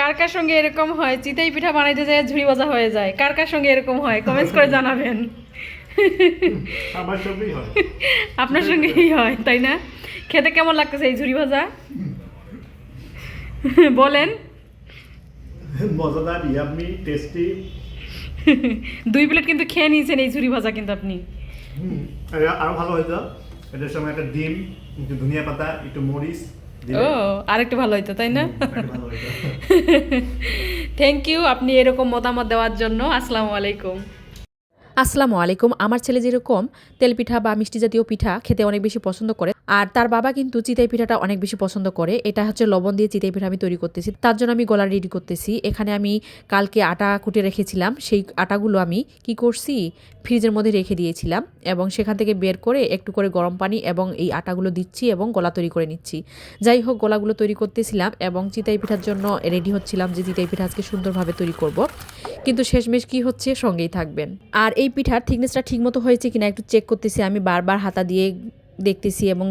কার কার সঙ্গে এরকম হয়? চিতাই পিঠা বানাইতে যায় ঝুড়ি ভাজা হয়ে যায়। কার কার সঙ্গে এরকম হয়? কমেন্টস করে জানাবেন। আমার সঙ্গেই হয়। আপনার সঙ্গেই হয় তাই না? খেতে কেমন লাগতেছে এই ঝুড়ি ভাজা? বলেন। মজাদার ইয়াম্মি টেস্টি দুই প্লেট কিন্তু খেয়ে নিয়েছেন এই ঝুড়ি ভাজা কিন্তু আপনি। আরও ভালো হইতো এটার সময় একটা ডিম একটু ধনিয়া পাতা একটু মরিচ ও আরেকটু ভালো হইতো তাই না? থ্যাংক ইউ আপনি এরকম মতামত দেওয়ার জন্য। আসসালামু আলাইকুম। আসসালামু আলাইকুম। আমার ছেলে যেরকম তেল পিঠা বা মিষ্টি জাতীয় পিঠা খেতে অনেক বেশি পছন্দ করে, আর তার বাবা কিন্তু চিতাই পিঠাটা অনেক বেশি পছন্দ করে। এটা হচ্ছে লবণ দিয়ে চিতাই পিঠা আমি তৈরি করতেছি। তার জন্য আমি গলা রেডি করতেছি। এখানে আমি কালকে আটা কুটে রেখেছিলাম। সেই আটাগুলো আমি কি করছি? ফ্রিজের মধ্যে রেখে দিয়েছিলাম এবং সেখান থেকে বের করে একটু করে গরম পানি এবং এই আটাগুলো দিচ্ছি এবং গলা তৈরি করে নিচ্ছি। যাই হোক, গলাগুলো তৈরি করতেছিলাম এবং চিতাই পিঠার জন্য রেডি হচ্ছিলাম যে চিতাই পিঠা আজকে সুন্দরভাবে তৈরি করব। কিন্তু শেষমেশ কি হচ্ছে? সঙ্গেই থাকবেন। আর এই পিঠার থিকনেসটা ঠিকমতো হয়েছে কিনা একটু চেক করতেছি। আমি বারবার হাতা দিয়ে দেখতেছি এবং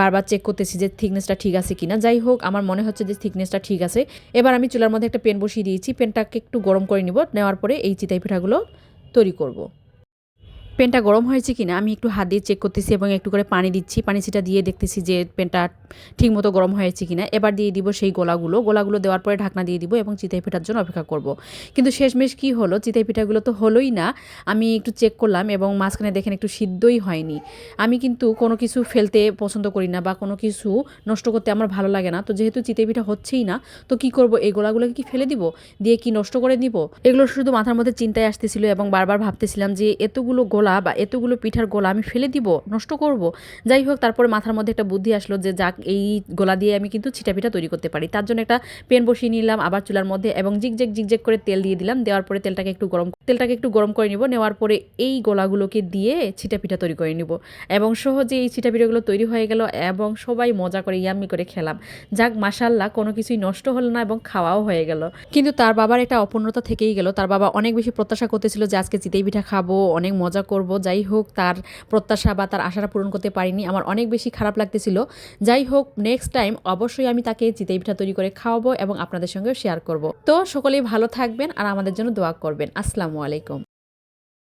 বারবার চেক করতেছি যে থিকনেসটা ঠিক আছে কিনা। যাই হোক, আমার মনে হচ্ছে যে থিকনেসটা ঠিক আছে। এবার আমি চুলার মধ্যে একটা পেন বসিয়ে দিয়েছি। পেনটাকে একটু গরম করে নিব। নেওয়ার পরে এই চিতাই পিঠাগুলো তৈরি করব। পেনটা গরম হয়েছে কিনা, আমি একটু হাত দিয়ে চেক করতেছি এবং একটু করে পানি দিচ্ছি। পানি সেটা দিয়ে দেখতেছি যে পেনটা ঠিকমতো গরম হয়েছে কিনা। এবার দিয়ে দিব সেই গোলাগুলো। গোলাগুলো দেওয়ার পরে ঢাকনা দিয়ে দিব এবং চিতাই পিঠার জন্য অপেক্ষা করব। কিন্তু শেষমেশ কি হলো? চিতাই পিঠাগুলো তো হলোই না। আমি একটু চেক করলাম এবং মাঝখানে দেখেন একটু সিদ্ধই হয়নি। আমি কিন্তু কোনো কিছু ফেলতে পছন্দ করি না বা কোনো কিছু নষ্ট করতে আমার ভালো লাগে না। তো যেহেতু চিতাই পিঠা হচ্ছেই না, তো কি করব? এই গোলাগুলোকে কি ফেলে দিব? দিয়ে কি নষ্ট করে দিব? এগুলো শুধু মাথার মধ্যে চিন্তায় আসতেছিল এবং বারবার ভাবতেছিলাম যে এতগুলো গোলা বা এতগুলো পিঠার গোলা আমি ফেলে দিব, নষ্ট করব। যাই হোক, তারপরে মাথার মধ্যে একটা বুদ্ধি আসলো যে যাক, এই গোলা দিয়ে আমি কিন্তু ছিটা পিঠা তৈরি করতে পারি। তার জন্য একটা পেন বসিয়ে নিলাম আবার চুলার মধ্যে এবং জিগজেগ জিগজেগ করে তেল দিয়ে দিলাম। দেওয়ার পরে তেলটাকে একটু গরম, তেলটাকে একটু গরম করে নিব। নেওয়ার পরে এই গোলাগুলোকে দিয়ে ছিটা পিঠা তৈরি করে নিব এবং সহজে এই ছিটা পিঠাগুলো তৈরি হয়ে গেল এবং সবাই মজা করে, ইয়াম্মি করে খেলাম। যাক মাসাল্লাহ কোনো কিছুই নষ্ট হলো না এবং খাওয়াও হয়ে গেল। কিন্তু তার বাবার একটা অপূর্ণতা থেকেই গেল। তার বাবা অনেক বেশি প্রত্যাশা করতেছিল যে আজকে চিতেই পিঠা খাব, অনেক মজা করব, যাই হোক তার প্রত্যাশা বা তার আশাটা পূরণ করতে পারিনি। আমার অনেক বেশি খারাপ লাগতেছিল। যাই হোক নেক্সট টাইম অবশ্যই আমি তাকে চিতাই পিঠা তৈরি করে খাওয়াবো এবং আপনাদের সঙ্গে শেয়ার করব। তো সকলেই ভালো থাকবেন আর আমাদের জন্য দোয়া করবেন। আসসালামু আলাইকুম।